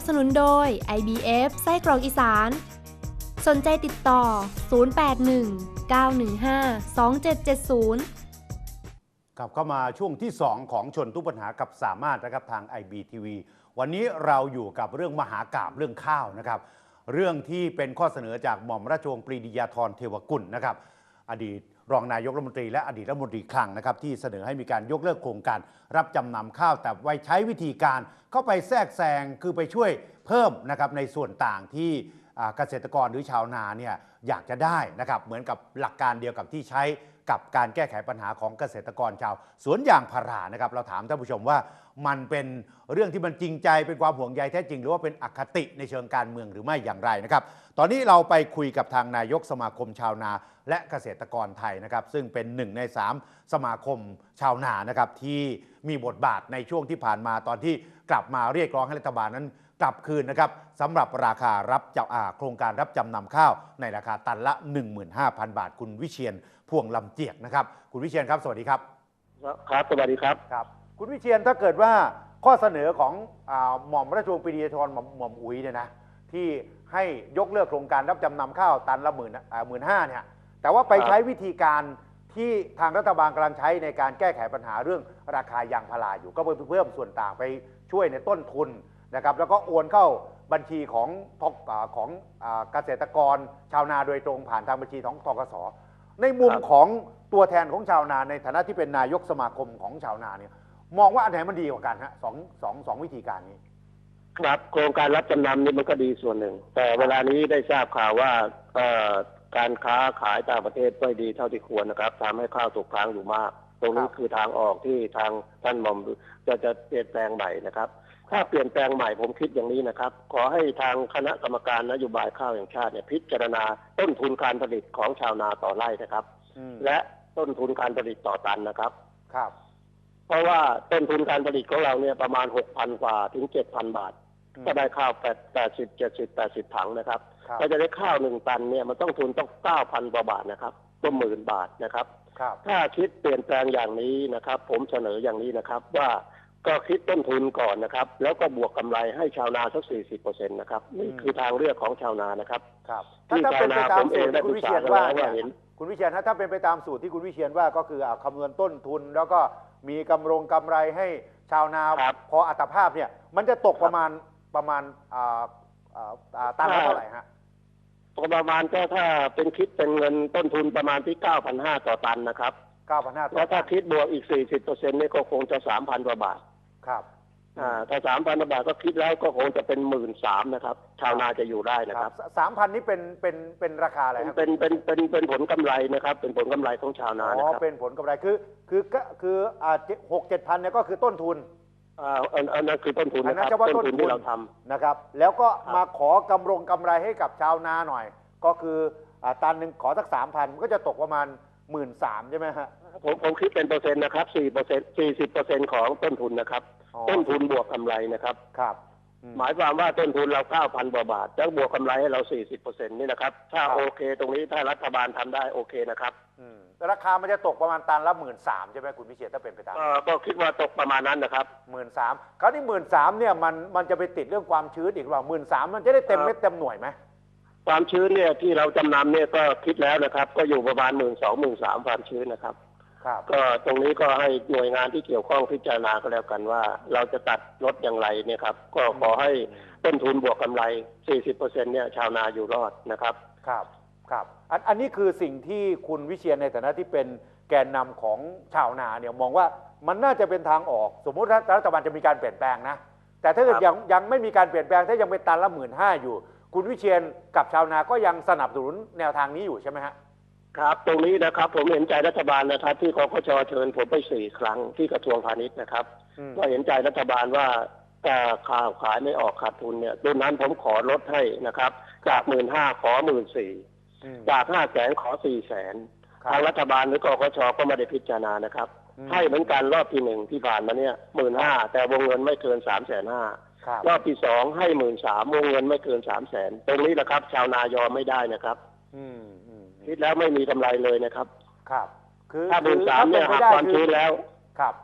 บสนุนโดย IBF ไส้กรอกอีสาน สนใจติดต่อ 081 915 2770 กลับเข้ามาช่วงที่ 2 ของชนทุกปัญหากับสามารถนะครับทาง IBTV วันนี้เราอยู่กับเรื่องมหากราบเรื่องข้าวนะครับ เรื่องที่เป็นข้อเสนอจากหม่อมราชวงศ์ปรีดียาธรเทวกุลนะครับ อดีต รองนายกรัฐมนตรีและอดีตรัฐมนตรีคลังนะครับที่เสนอให้มีการยกเลิกโครงการ รับจำนำข้าวแต่ไว้ใช้วิธีการเข้าไปแทรกแซงคือไปช่วยเพิ่มนะครับในส่วนต่างที่เกษตรกรหรือชาวนาเนี่ยอยากจะได้นะครับเหมือนกับหลักการเดียวกับที่ใช้ กับการแก้ไขปัญหาของเกษตรกรชาว สวนยางพารานะครับ เราถามท่านผู้ชมว่ามันเป็นเรื่องที่มันจริงใจเป็นความห่วงใยแท้จริง หรือว่าเป็นอคติในเชิงการเมืองหรือไม่อย่างไรนะครับ ตอนนี้เราไปคุยกับทางนายกสมาคมชาวนา และเกษตรกรไทยนะครับ ซึ่งเป็นหนึ่งใน 3 สมาคมชาวนานะครับที่มีบทบาทในช่วงที่ผ่านมาตอนที่กลับมาเรียกร้องให้รัฐบาลนั้น กลับคืนนะครับสำหรับราคารับจะอ่าโครงการรับจำนำข้าว ในราคาตันละ 15,000 บาท คุณวิเชียนพวงลำเจียกนะครับ คุณวิเชียนครับ สวัสดีครับ ครับสวัสดีครับครับ คุณวิเชียนถ้าเกิดว่าข้อเสนอของอาหม่อมราชวงศ์ปรีดียาธรหม่อมหม่อมอุ๋ยเนี่ยนะที่ให้ยกเลิกโครงการรับจำนำข้าวตันละหมื่นหมื่นห้าเนี่ยแต่ว่าไปครับใช้วิธีการที่ทางรัฐบาลกำลังใช้ในการแก้ไขปัญหาเรื่องราคายางพาราอยู่ก็ไปเพิ่มส่วนต่างไปช่วยในต้นทุน นะครับแล้วก็โอนเข้าบัญชีของทกอาของอ่าเกษตรกรชาวนาโดยตรงผ่านทางบัญชีของทกส ในมุมครับ ของตัวแทนของชาวนาในฐานะที่เป็นนายกสมาคมของชาวนาเนี่ยมองว่าอันไหนมันดีกว่ากันฮะสองสองสองวิธีการนี้ ครับโครงการรับจำนำนี่มันก็ดีส่วนหนึ่ง แต่เวลานี้ได้ทราบข่าวว่าเอ่อการค้าขายต่างประเทศไม่ดีเท่าที่ควรนะครับทำให้ข้าวตกค้างอยู่มาก ตรงนี้ครับ คือทางออกที่ทางท่านหม่อมจะจะเปลี่ยนแปลงใหม่นะครับ ถ้าเปลี่ยนแปลงใหม่ผมคิดอย่างนี้นะครับ ขอให้ทางคณะกรรมการนโยบายข้าวแห่งชาติเนี่ยพิจารณาต้นทุนการผลิตของชาวนาต่อไร่นะครับ อืมและต้นทุนการผลิตต่อตันนะครับ ครับ เพราะว่าต้นทุนการผลิตของเราเนี่ยประมาณหกพันกว่าถึงเจ็ดพันบาท อืม ก็ได้ข้าวแปดแปดสิบเจ็ดสิบแปดสิบถังนะครับ ครับ ก็จะได้ข้าวหนึ่งตันเนี่ยมันต้องทุนต้องเก้าพันกว่าบาทนะครับก็หมื่นบาทนะครับ ครับ ถ้าคิดเปลี่ยนแปลงอย่างนี้นะครับ ผมเสนออย่างนี้นะครับว่า ก็คิดต้นทุนก่อนนะครับ แล้วก็บวกกำไรให้ชาวนาสักสี่สิบเปอร์เซ็นต์นะครับนี่คือทางเลือกของชาวนานะครับครับที่ถ้าถ้าเป็นไปตามชาวนาผมเอสูงตรได้ที่คุณวิเชียนปรึกษาว่ากันแล้วเนี่ยว่าเห็นคุณวิเชียนถ้าถ้าเป็นไปตามสูตรที่คุณวิเชียนว่าก็คืออ่าคำนวณต้นทุน แล้วก็มีกำรงกำไรให้ชาวนาครับพออัตภาพเนี่ย มันจะตกประมาณประมาณอ่าอ่าอ่าตันละเท่าไหร่ฮะประมาณก็ถ้าเป็นคิดเป็นเงินต้นทุนประมาณที่เก้าพันห้าต่อตันนะครับเก้าพันห้าต่แล้อวถ้าคิดบวกอีก40เปอร์เซ็นต์นี่ก็คงจะ3,000กว่าบาท ครับอ่าถ้า3,000กว่าบาทก็คิดแล้วก็คงจะเป็นหมื่นสามนะครับ ชาวนาจะอยู่ได้นะครับสามพันนี้เป็นเป็นเป็นราคาอะไรเป็นครับเป็นเป็นเป็นเป็นผลกำไรนะครับ เป็นผลกำไรของชาวนาอ๋นะอครับเป็นผลกำไรคือคือก็คืออ่าหกเจ็ดพันเนี่ยก็คือต้นทุนอ่าอันอันนั้นคือต้นทุนอันนะนั้คนรับเฉพาะต้นต้นทุนทุนที่เราทำ นะครับ แล้วก็ครับ มาขอกำรงกำไรให้กับชาวนาหน่อย ก็คืออ่าตันหนึ่งขอสักสามพันก็จะตกประมาณหมื่นสามใช่ไหมฮะ ผมผมคิดเป็นเปอร์เซ็นต์นะครับ4เปอร์เซ็นต์40เปอร์เซ็นต์ของต้นทุนนะครับ อ๋อ ต้นทุนบวกกำไรนะครับ ครับอืม หมายความว่าต้นทุนเรา9,000กว่าบาท แล้วบวกกำไรให้เรา40เปอร์เซ็นต์นี่นะครับ ถ้าครับ โอเคตรงนี้ถ้ารัฐบาลทำได้โอเคนะครับอืมราคามันจะตกประมาณตันละหมื่นสามใช่ไหมคุณพิเชษถ้าเป็นไปตามก็ก็คิดว่าตกประมาณนั้นนะครับ หมื่นสามคราวนี้หมื่นสามเนี่ยมันมันจะไปติดเรื่องความชื้นอีกหรือเปล่าหมื่นสามมันจะได้เต็มครับเม็ดเต็มหน่วยไหมความชื้นเนี่ยที่เราจำนำเนี่ยก็คิดแล้วนะครับ ก็อยู่ประมาณหมื่นสองหมื่นสามความชื้นนะครับครับ ก็ตรงนี้ก็ให้หน่วยงานที่เกี่ยวข้องพิจารณาก็แล้วกันว่า เราจะตัดลดอย่างไรเนี่ยครับ ก็ขอให้ต้นทุนบวกกำไร 40เปอร์เซ็นเนี่ยชาวนาอยู่รอดนะครับ ครับ ครับ อันอันนี้คือสิ่งที่คุณวิเชียนในฐานะที่เป็นแกนนำของชาวนาเนี่ยมองว่ามันน่าจะเป็นทางออก สมมุติถ้ารัฐบาลจะมีการเปลี่ยนแปลงนะ แต่ถ้าเกิดครับยังยังไม่มีการเปลี่ยนแปลงถ้ายังเป็นตันละหมื่นห้าอยู่ คุณวิเชียนกับชาวนาก็ยังสนับสนุนแนวทางนี้อยู่ใช่ไหมฮะ ครับ ตรงนี้นะครับ ผมเห็นใจรัฐบาลนะครับ ที่คอคชเชิญผมไปสี่ครั้งที่กระทรวงพาณิชย์นะครับอืม ก็เห็นใจรัฐบาลว่าแต่ข่าวขายไม่ออกขาดทุนเนี่ยดังนั้นผมขอลดให้นะครับ จากหมื่นห้าขอหมื่นสี่อืม จากห้าแสนขอสี่แสนครับทางรัฐบาลหรือกกชก็ไม่ได้พิจารณานะครับ อืม ให้เหมือนกันรอบที่หนึ่งที่ผ่านมาเนี่ยหมื่นห้าแต่วงเงินไม่เกินสามแสนห้า ครับ รอบที่สองให้หมื่นสามวงเงินไม่เกินสามแสนตรงนี้แหละครับ ชาวนายอมไม่ได้นะครับ อืมอืม คิดแล้วไม่มีกำไรเลยนะครับ ครับ คือถ้าหมื่นสามเนี่ยถ้หักป็ความไปได้ชื้นแล้วครับ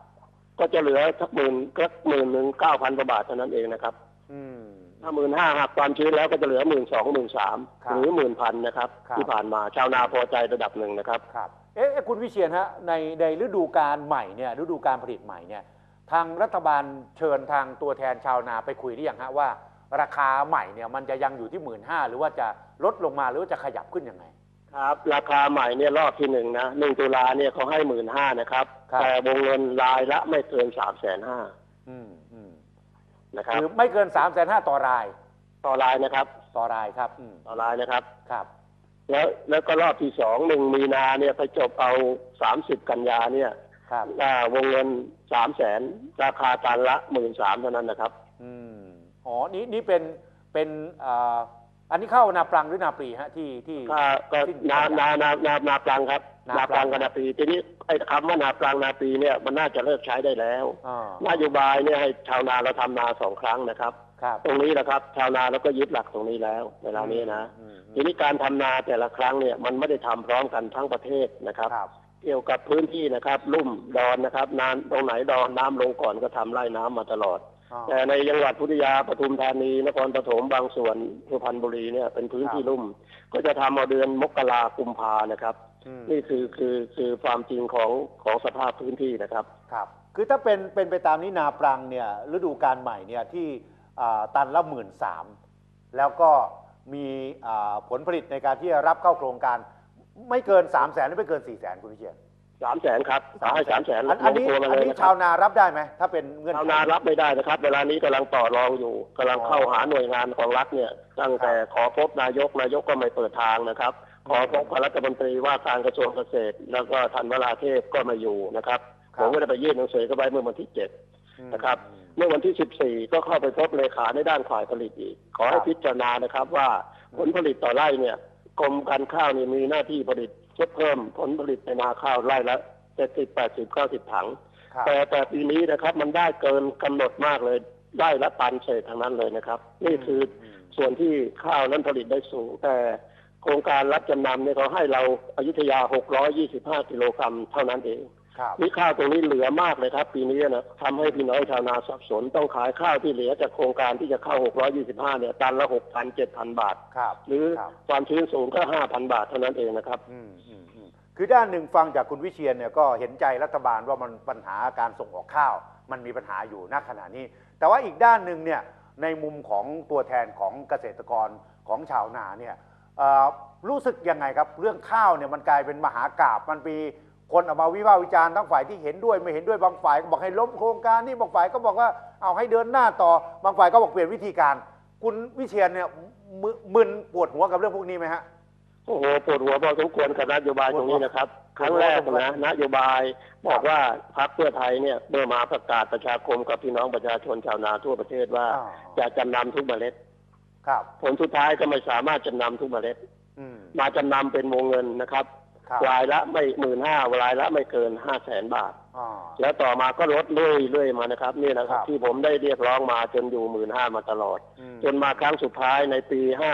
ก็จะเหลือสักหมื่นก็หมื่นหนึ่งเก้าพันกว่าบาทเท่านั้นเองนะครับ อืมถ้าหมื่นห้าหักความชื้นแล้วก็จะเหลือหมื่นสองหมื่นสามครับหรือหมื่นพันนะครับครับ ที่ผ่านมาชาวนาพอใจระดับหนึ่งนะครับครับเอ๊ะเอ๊ะคุณวิเชียนฮะในในฤดูกาลใหม่เนี่ยฤดูการผลิตใหม่เนี่ย ทางรัฐบาลเชิญทางตัวแทนชาวนาไปคุยหรือยังฮะว่า ราคาใหม่เนี่ยมันจะยังอยู่ที่หมื่นห้าหรือว่าจะลดลงมาหรือว่าจะขยับขึ้นยังไง ครับ ราคาใหม่เนี่ยรอบที่หนึ่งนะหนึ่งตุลาเนี่ยเขาให้หมื่นห้านะครับ ครับ แต่วงเงินรายละไม่เกินสามแสนห้าอืมอืมนะครับ คือไม่เกิน3ามแสนห้าต่อราย ต่อรายนะครับ ต่อรายครับอืมต่อรายนะครับ ครับ แล้วแล้วก็รอบที่สองหนึ่งมีนาเนี่ยไปจบเอาสามสิบกันยาเนี่ยครับ อ่าวงเงินสามแสนราคาตันละหมื่นสามเท่านั้นนะครับ อืมอ๋อ นี่นี่เป็นเป็นอ่า อันนี้เข้านาปรังหรือนาปรีฮะที่ที่ก็ก็สิ้นนากันยานานานานาปลังครับ นานาปปลัลัง งกับนาปีทีนี้ไอ้คำว่านาปลังนาปีเนี่ยมันน่าจะเลิกใช้ได้แล้วอ่านโยบายเนี่ยให้ชาวนาเราทำนาสองครั้งนะครับ ครับตรงนี้นะครับ ชาวนาเราก็ยึดหลักตรงนี้แล้วเวลานี้นะ อืมทีนี้การทำนาแต่ละครั้งเนี่ยมันไม่ได้ทำพร้อมกันทั้งประเทศนะครับ ครับ เกี่ยวกับพื้นที่นะครับ ลุ่มดอนนะครับนานตรงไหนดอนน้ำลงก่อนก็ทำไล่น้ำมาตลอดอ๋อ แต่ในจังหวัดพุทธยาปทุมธานีนครปฐมบางส่วนสุพรรณบุรีเนี่ยเป็นพื้นที่ครับลุ่ม ก็จะทำเอาเดือนมกรากุมภานะครับอืมนี่คือคือคือความจริงของของสภาพพื้นที่นะครับครับคือถ้าเป็นเป็นไปตามนี้นาปรังเนี่ยฤดูการใหม่เนี่ยที่อ่าตันละหมื่นสามแล้วก็มีอ่าผลผลิตในการที่จะรับเข้าโครงการ ไม่เกิน3ามแสนหรือไม่เกิน4ี่แสนคุณวิเชียน สามแสนครับขอให้สามแสนอันอันนี้ลงตัวมาอันเลยนี้นะคชารัวบนารับได้ไหมถ้าเป็นเงื่อนไขชาวนารับไม่ได้นะครับ เวลานี้กำลังต่อรองอยู่กำลังเข้าหาหน่วยงานของรัฐเนี่ย ตั้งแต่ขอพบนายกนายกก็ไม่เปิดทางนะครับ ขอพบกับรัฐมนตรีว่าการกระทรวงเกษตร แล้วก็ท่านวราเทพก็ไมาอยู่นะครับผมก็ได้ไปยื่นหนังสือเข้าไปเมื่อวันที่เจ็ดอืมนะครับ เมื่อวันที่ 14 ก็เข้าไปพบเลขาในด้านฝ่ายผลิตอีก ขอให้ครับพิจารณานะครับว่าผลผลิตต่อไร่เนี่ยกรมการข้าวนี่มีหน้าที่ผลิต เพิ่มเพิ่มผลผลิตในนาข้าวไร่ละ70 80 90ถังครับแต่แต่ปีนี้นะครับ มันได้เกินกำหนดมากเลยได้ละตันเศษทั้งนั้นเลยนะครับ นี่คืออมส่วนที่ข้าวนั้นผลิตได้สูง แต่โครงการรับจำนำเนี่ยเขาให้เราอายุทยา 625 กิโลกรัมเท่านั้นเองครับนี่ข้าวตรงนี้เหลือมากเลยครับ ปีนี้นะทำให้พี่น้องชาวนาสับสนต้องขายข้าวที่เหลือจากโครงการที่จะเข้า 625 เนี่ย ตันละ 6,000 7,000 บาทครับหรือครับความชื้นสูงก็ 5,000 บาทเท่านั้นเองนะครับอืมอืมอืม คือด้านหนึ่งฟังจากคุณวิเชียนเนี่ยก็เห็นใจรัฐบาลว่ามันปัญหาการส่งออกข้าว มันมีปัญหาอยู่ณขณะนี้ แต่ว่าอีกด้านหนึ่งเนี่ยในมุมของตัวแทนของเกษตรกรของชาวนาเนี่ยรู้สึกยังไงครับเรื่องข้าวเนี่ยมันกลายเป็นมหากราบมันมีคนออกมาวิพากษ์วิจารณ์ทั้งฝ่ายที่เห็นด้วยไม่เห็นด้วยบางฝ่ายก็บอกให้ล้มโครงการนี่บางฝ่ายก็บอกว่าเอาให้เดินหน้าต่อบางฝ่ายก็บอกเปลี่ยนวิธีการ คุณวิเชียนเนี่ยมมึนปวดหัวกับเรื่องพวกนี้ไหมฮะ โอ้โหปวดหัวพอสมควรกับนโยบายตรงนี้นะครับ ครั้งแรกนะนโยบายบอกว่าพรรคเพื่อไทยเนี่ยเมื่อมาประกาศประชาคมกับพี่น้องประชาชนชาวนาทั่วประเทศว่าอ๋อจะจำนำทุกเมล็ด ครับ ผลสุดท้ายก็ไม่สามารถจำนำทุกเมล็ดอืมมาจำนำเป็นวงเงินนะครับครับรายละไม่หมื่นห้ารายละไม่เกินห้าแสนบาทอ๋อแล้วต่อมาก็ลดเรื่อยๆมานะครับ นี่นะครัครับบที่ผมได้เรียกร้องมาจนอยู่หมื่นห้ามาตลอดอืมจนมาครั้งสุดท้ายในปีห้า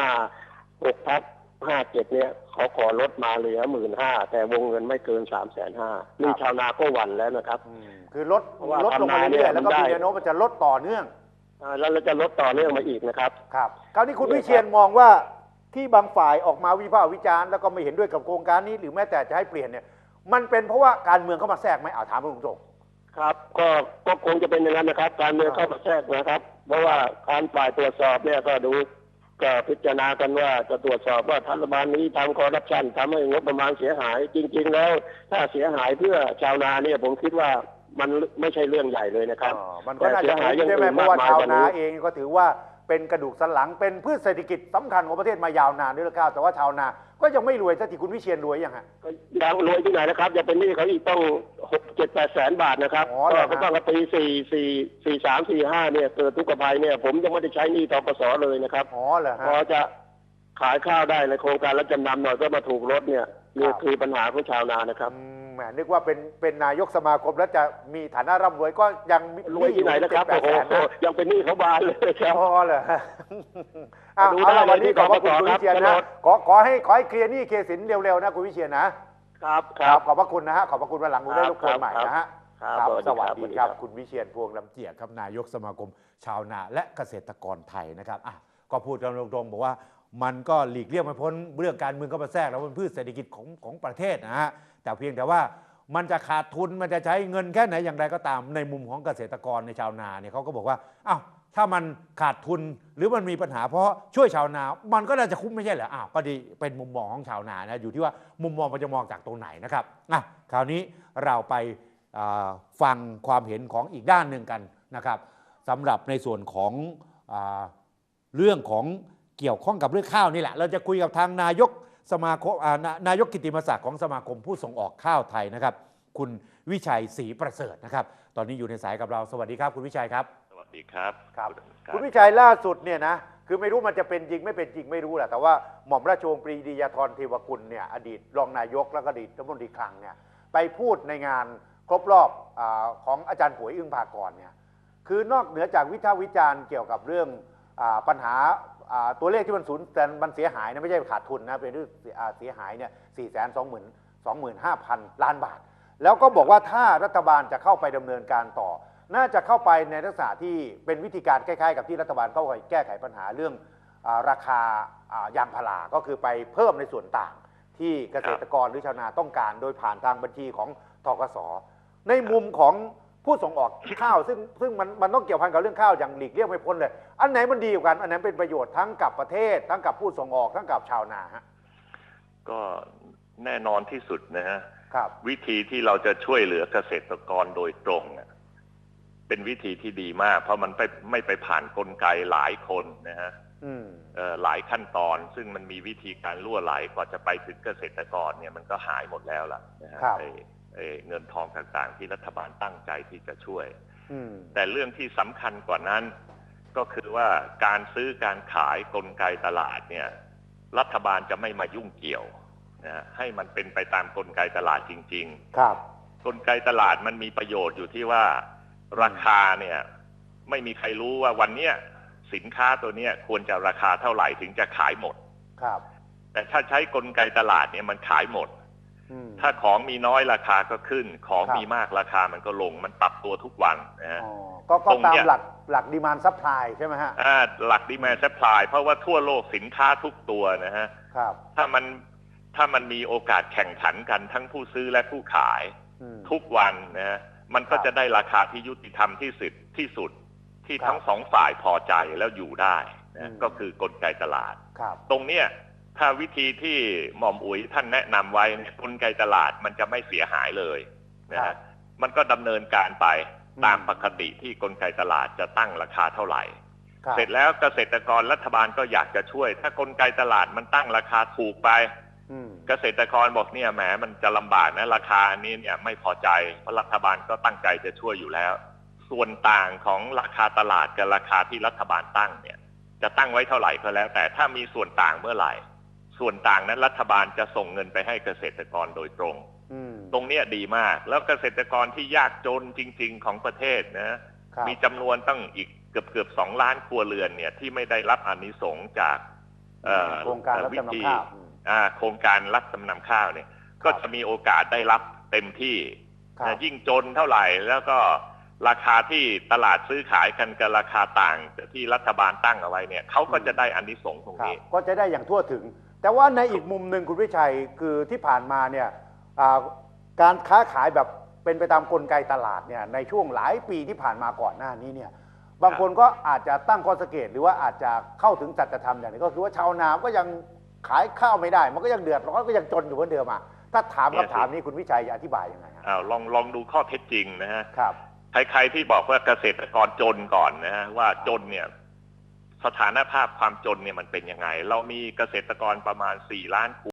หกทับ ห้าเจ็ดเนี่ยเขาขอลดมาเหลือหมื่นห้าแต่วงเงินไม่เกินสามแสนห้านี่ชาวนาก็หวั่นแล้วนะครับอืมคือลดเพราะว่าลดลงมาทำนาเนี่เรื่อยยๆแล้วก็มันได้มีแนวโน้มว่าจะลดต่อเนื่องอ่าแล้วเราจะลดต่อเนื่องมาอีกนะครับ ครับ คราวนี้คุณเนี่ยวิเชียนมองว่าที่บางฝ่ายออกมาวิพากษ์วิจารณ์แล้วก็ไม่เห็นด้วยกับโครงการนี้หรือแม้แต่จะให้เปลี่ยนเนี่ย มันเป็นเพราะว่าการเมืองเข้ามาแทรกไหมเอาถามตรงครับ ก็ก็คงจะเป็นอย่างนั้นนะครับ การเมืองเข้ามาแทรกนะครับ เพราะว่าการฝ่ายตรวจสอบเนี่ยก็ดู ก็พิจารณากันว่าจะตรวจสอบว่ารัฐบาลนี้ทำคอร์รัปชันทำให้งบประมาณเสียหาย จริง ๆ แล้ว ถ้าเสียหายเพื่อชาวนาเนี่ยผมคิดว่ามันไม่ใช่เรื่องใหญ่เลยนะๆครับอ๋อมันก็น่าแต่เสีจะยหายอย่างใช่ไหมอื่นเพราะว่าากมายชาวกว่านานี้เองก็ถือว่า เป็นกระดูกสันหลัง เป็นพืชเศรษฐกิจสำคัญของประเทศมายาวนานด้วยแล้วแต่ว่าชาวนาก็ยังไม่รวยสักทีคุณวิเชียนรวยยังฮะ ก็ยังรวยที่ไหนนะครับยังเป็นหนี้เขาอีกต้องหกเจ็ดแปดแสนบาทนะครับอ๋อเหรอฮะ ก็ต้องปีสี่สี่สี่สามสี่ห้าเนี่ยเกิดทุกขภัยเนี่ยผมยังไม่ได้ใช้หนี้ทกสเลยนะครับ อ๋อเหรอพอฮะจะขายข้าวได้ในโครงการรับจำนำหน่อยก็มาถูกลดเนี่ยนี่ครับ คือปัญหาของชาวนานะครับ อืม แหมนึกว่าเป็นเป็นนายกสมาคมแล้วจะมีฐานะร่ำรวยก็ยังมีรวยที่ไหนนะครับแปโอ้ดโหแสนนะยังเป็นหนี้เขาบานเลยครับอ๋อเหรอฮะเอาดูเอาได้ละวันนี้เลยที่ขอบพระคุณกคุณกตวิเชียนครันะบขอขอให้ขอให้เคลียร์หนี้เคลียร์สินเร็วๆนะคุณวิเชียนนะครับครับขอบพระคุณนะฮะขอบพระคุณวันหลังคุณได้ครับรบกวนใหม่ครับนะฮะครับครับสสวัวัสสดีดีคครัรับบคุณวิเชียนพวงลำเจียกครับนายกสมาคมชาวนาและเกษตรกรไทยนะครับอะก็พูดกันตรงๆบอกว่า มันก็หลีกเลี่ยงไม่พ้นเรื่องการเมืองก็มาแทรกแล้วมันพืชเศรษฐกิจของของประเทศนะฮะแต่เพียงแต่ว่ามันจะขาดทุนมันจะใช้เงินแค่ไหนอย่างไรก็ตามในมุมของเกษตรกรในชาวนาเนี่ยเขาก็บอกว่าอ้าวถ้ามันขาดทุนหรือมันมีปัญหาเพราะช่วยชาวนา มันก็น่าจะคุ้มไม่ใช่เหรออ้าวก็ดีเป็นมุมมองของชาวนานะอยู่ที่ว่ามุมมองมันจะมองจากตรงไหนนะครับอะคราวนี้เราไปฟังความเห็นของอีกด้านหนึ่งกันนะครับสำหรับในส่วนของอเรื่องของ เกี่ยวข้องกับเรื่องข้าวนี่แหละ เราจะคุยกับทางนายกสมาคมอ่านานายกกิตติมศักดิ์ของสมาคมผู้ส่งออกข้าวไทยนะครับ คุณวิชัยศรีประเสริฐนะครับ ตอนนี้อยู่ในสายกับเราสวัสดีครับ คุณวิชัยครับ สวัสดีครับครับครับคุณวิชัยล่าสุดเนี่ยนะคือไม่รู้มันจะเป็นจริงไม่เป็นจริงไม่รู้แหละแต่ว่าหม่อมราชวงศ์ปรีดียาธรเทวกุลเนี่ยอดีตรองนายกแล้วก็อดีตรัฐมนตรีคลังเนี่ยไปพูดในงานครบรอบอาของอาจารย์ป่วยอึ้งภากรเนี่ยคือนอกเหนือจากวิพากษ์วิจารณ์เกี่ยวกับเรื่องอาปัญหาอ่า ตัวเลขที่มันสูญแต่มันเสียหายนะไม่ใช่ขาดทุนนะเป็นเรื่องเสียหายเนี่ยสี่แสนสองหมื่นสองหมื่นห้าพันล้านบาท แล้วก็บอกว่าถ้ารัฐบาลจะเข้าไปดำเนินการต่อ น่าจะเข้าไปในลักษณะที่เป็นวิธีการคล้ายๆ กับที่รัฐบาลเข้าไปแก้ไขปัญหาเรื่องอราคาายางพาราก็คือไปเพิ่มในส่วนต่างที่เกษตรกรหรือชาวนาต้องการ โดยผ่านทางบัญชีของทกสในมุมของ ผู้ส่งออก ข้าว ซึ่งซึ่งมันมันต้องเกี่ยวพันกับเรื่องข้าวอย่างหลีกเลี่ยงไม่พ้นเลย อันไหนมันดีกว่ากัน อันไหนเป็นประโยชน์ทั้งกับประเทศ ทั้งกับผู้ส่งออกทั้งกับชาวนาฮะก็แน่นอนที่สุดนะฮะครับ วิธีที่เราจะช่วยเหลือเกษตรกรโดยตรงอะเป็นวิธีที่ดีมาก เพราะมันไปไม่ไปผ่านกลไกหลายคนนะฮะอืมเอ่อหลายขั้นตอน ซึ่งมันมีวิธีการล่วไหลกว่าจะไปถึงเกษตรกรเนี่ยมันก็หายหมดแล้วล่ะนะฮะครับไอ้ไอ้ เงินทองต่างๆ ที่รัฐบาลตั้งใจที่จะช่วยอืมแต่เรื่องที่สำคัญกว่านั้น ก็คือว่าการซื้อการขายกลไกตลาดเนี่ย รัฐบาลจะไม่มายุ่งเกี่ยวนะฮะให้มันเป็นไปตามกลไกตลาดจริงครับๆกลไกตลาดมันมีประโยชน์อยู่ที่ว่าราคาเนี่ย ไม่มีใครรู้ว่าวันเนี้ยสินค้าตัวเนี้ยควรจะราคาเท่าไหร่ถึงจะขายหมด ครับ แต่ถ้าใช้กลไกตลาดเนี่ยมันขายหมดอืม ถ้าของมีน้อยราคาก็ขึ้น ของครับมีมากราคามันก็ลง มันปรับตัวทุกวันนะฮะอ๋อก็ก็ตรงตาเนี้มยหลักหลักดีมานซัพพลายใช่ไหมฮะอ่าหลักดีแมนซัพพลายเพราะว่าทั่วโลกสินค้าทุกตัวนะฮะครับถ้ามันถ้ามันมีโอกาสแข่งขันกันทั้งผู้ซื้อและผู้ขายอืมทุกวันนะฮะมันก็ครับจะได้ราคาที่ยุติธรรมที่สุดที่สุดที่ครับทั้งสองฝ่ายพอใจแล้วอยู่ได้นะอืมก็คือกลไกตลาดครับตรงเนี้ย ถ้าวิธีที่หม่อมอุ๋ยท่านแนะนำไว้เนี่ยกลไกตลาดมันจะไม่เสียหายเลยนะครัฮะบมันก็ดำเนินการไปอืมตามปกติที่กลไกตลาดจะตั้งราคาเท่าไหร่ครับเสร็จแล้วเกษตรกรรัฐบาลก็อยากจะช่วย ถ้ากลไกตลาดมันตั้งราคาถูกไปอืมเกษตรกรบอกเนี่ยแหมมันจะลำบากนะราคาอันนี้เนี่ยไม่พอใจเพราะรัฐบาลก็ตั้งใจจะช่วยอยู่แล้ว ส่วนต่างของราคาตลาดกับราคาที่รัฐบาลตั้งเนี่ย จะตั้งไว้เท่าไหร่ก็แล้ว แต่ถ้ามีส่วนต่างเมื่อไหร่ ส่วนต่างนั้นรัฐบาลจะส่งเงินไปให้เกษตรกรโดยตรงอืมตรงเนี้ยดีมาก แล้วเกษตรกรที่ยากจนจริง ๆ ของประเทศนะครับมีจำนวนตั้งอีกเกือบเกือบสองล้านครัวเรือนเนี่ยที่ไม่ได้รับอานิสงส์จากเอ่อโครงการรับวิจำนำธีข้าวอืมอ่าโครงการรับจำนำข้าวเนี่ย ก็จะมีโอกาสได้รับเต็มที่ครับนะยิ่งจนเท่าไหร่แล้วก็ราคาที่ตลาดซื้อขายกันกับราคาต่างที่รัฐบาลตั้งเอาไว้เนี่ยเขาก็จะได้อานิสงส์ตรงครับนี้ ก็จะได้อย่างทั่วถึง แต่ว่าในอีกมุมหนึ่งคุณวิชัยคือที่ผ่านมาเนี่ยอ่าการค้าขายแบบเป็นไปตามกลไกตลาดเนี่ยในช่วงหลายปีที่ผ่านมาก่อนหน้านี้เนี่ยบางคนก็อาจจะตั้งข้อสังเกตหรือว่าอาจจะเข้าถึงสัจธรรมอย่างนี้ก็คือว่าชาวนาก็ยังขายข้าวไม่ได้ มันก็ยังเดือดร้อนก็ยังจนอยู่เหมือนเดิมอะถ้าถามเนี่ยคำถามสินี้คุณวิชัยจะอธิบายยังไงฮะอ้าวลองลองดูข้อเท็จจริงนะฮะครับใครๆที่บอกว่าเกษตรกรจนก่อนนะฮะว่าจนเนี่ย สถานภาพความจนเนี่ยมันเป็นยังไง เรามีเกษตรกรประมาณ 4 ล้านคน